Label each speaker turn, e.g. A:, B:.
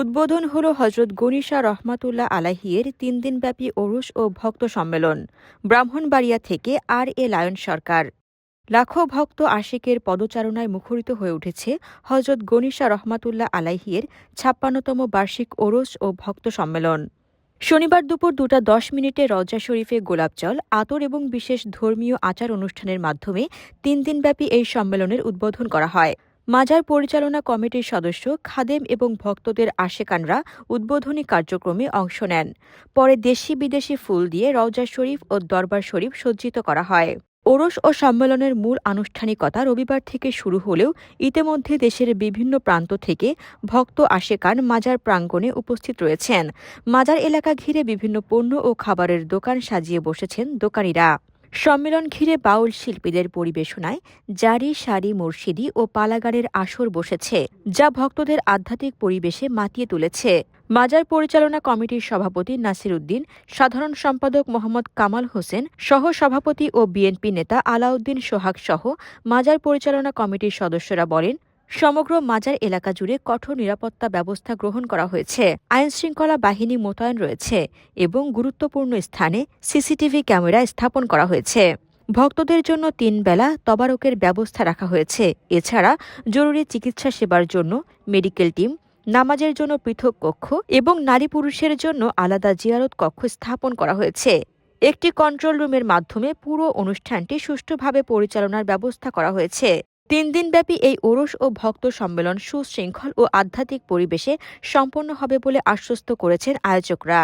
A: উদ্বোধন হল হজরত গনিশা রহমাতুল্লাহ আলাহিয়ের তিন দিনব্যাপী ওরস ও ভক্ত সম্মেলন, ব্রাহ্মণবাড়িয়া থেকে আর এ লায়ন সরকার। লাখো ভক্ত আশিকের পদচারণায় মুখরিত হয়ে উঠেছে হজরত গনিশা রহমাতুল্লাহ আলাহিয়ের ছাপ্পান্নতম বার্ষিক ওরস ও ভক্ত সম্মেলন। শনিবার দুপুর দুটা দশ মিনিটে রজা শরীফে গোলাপজল আতর এবং বিশেষ ধর্মীয় আচার অনুষ্ঠানের মাধ্যমে তিন দিনব্যাপী এই সম্মেলনের উদ্বোধন করা হয়। মাজার পরিচালনা কমিটির সদস্য খাদেম এবং ভক্তদের আশেকানরা উদ্বোধনী কার্যক্রমে অংশ নেন। পরে দেশি বিদেশি ফুল দিয়ে রওজা শরীফ ও দরবার শরীফ সজ্জিত করা হয়। ওরস ও সম্মেলনের মূল আনুষ্ঠানিকতা রবিবার থেকে শুরু হলেও ইতিমধ্যে দেশের বিভিন্ন প্রান্ত থেকে ভক্ত আশেকান মাজার প্রাঙ্গণে উপস্থিত রয়েছেন। মাজার এলাকা ঘিরে বিভিন্ন পণ্য ও খাবারের দোকান সাজিয়ে বসেছেন দোকানিরা। সম্মেলন ঘিরে বাউল শিল্পীদের পরিবেশনায় জারি সারি মুর্শিদি ও পালাগারের আসর বসেছে, যা ভক্তদের আধ্যাত্মিক পরিবেশে মাতিয়ে তুলেছে। মাজার পরিচালনা কমিটির সভাপতি নাসির উদ্দিন, সাধারণ সম্পাদক মোহাম্মদ কামাল হোসেন সহ সভাপতি ও বিএনপি নেতা আলাউদ্দিন সোহাগ সহ মাজার পরিচালনা কমিটির সদস্যরা বলেন সমগ্র মাজার এলাকা জুড়ে কঠোর নিরাপত্তা ব্যবস্থা গ্রহণ করা হয়েছে। আইনশৃঙ্খলা বাহিনী মোতায়েন রয়েছে এবং গুরুত্বপূর্ণ স্থানে সিসিটিভি ক্যামেরা স্থাপন করা হয়েছে। ভক্তদের জন্য তিন বেলা তবারকের ব্যবস্থা রাখা হয়েছে। এছাড়া জরুরি চিকিৎসা সেবার জন্য মেডিকেল টিম, নামাজের জন্য পৃথক কক্ষ এবং নারী পুরুষের জন্য আলাদা জিয়ারত কক্ষ স্থাপন করা হয়েছে। একটি কন্ট্রোল রুমের মাধ্যমে পুরো অনুষ্ঠানটি সুষ্ঠুভাবে পরিচালনার ব্যবস্থা করা হয়েছে। তিন দিনব্যাপী এই ওরস ও ভক্ত সম্মেলন সুশৃঙ্খল ও আধ্যাত্মিক পরিবেশে সম্পন্ন হবে বলে আশ্বস্ত করেছেন আয়োজকরা।